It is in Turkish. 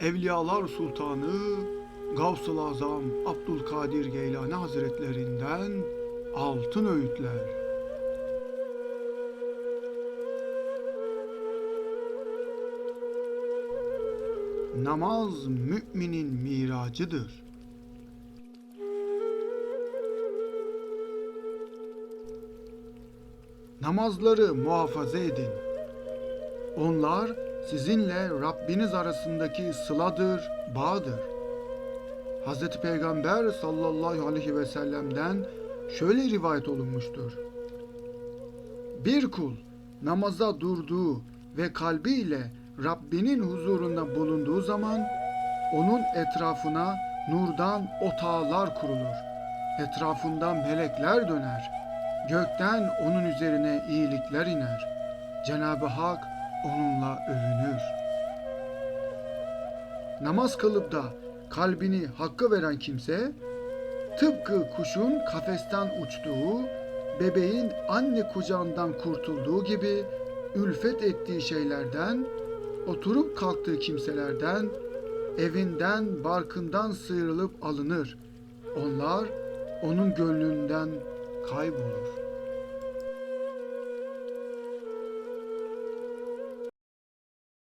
Evliyalar Sultanı Gavsul Azam Abdülkadir Geylani Hazretlerinden Altın Öğütler Namaz müminin miracıdır. Namazları muhafaza edin. Onlar sizinle Rabbiniz arasındaki sıladır, bağdır. Hz. Peygamber sallallahu aleyhi ve sellem'den şöyle rivayet olunmuştur. Bir kul namaza durduğu ve kalbiyle Rabbinin huzurunda bulunduğu zaman onun etrafına nurdan otağlar kurulur. Etrafından melekler döner. Gökten onun üzerine iyilikler iner. Cenab-ı Hak onunla övünür. Namaz kılıp da kalbini hakka veren kimse tıpkı kuşun kafesten uçtuğu, bebeğin anne kucağından kurtulduğu gibi ülfet ettiği şeylerden, oturup kalktığı kimselerden, evinden, barkından sıyrılıp alınır. Onlar onun gönlünden kaybolur.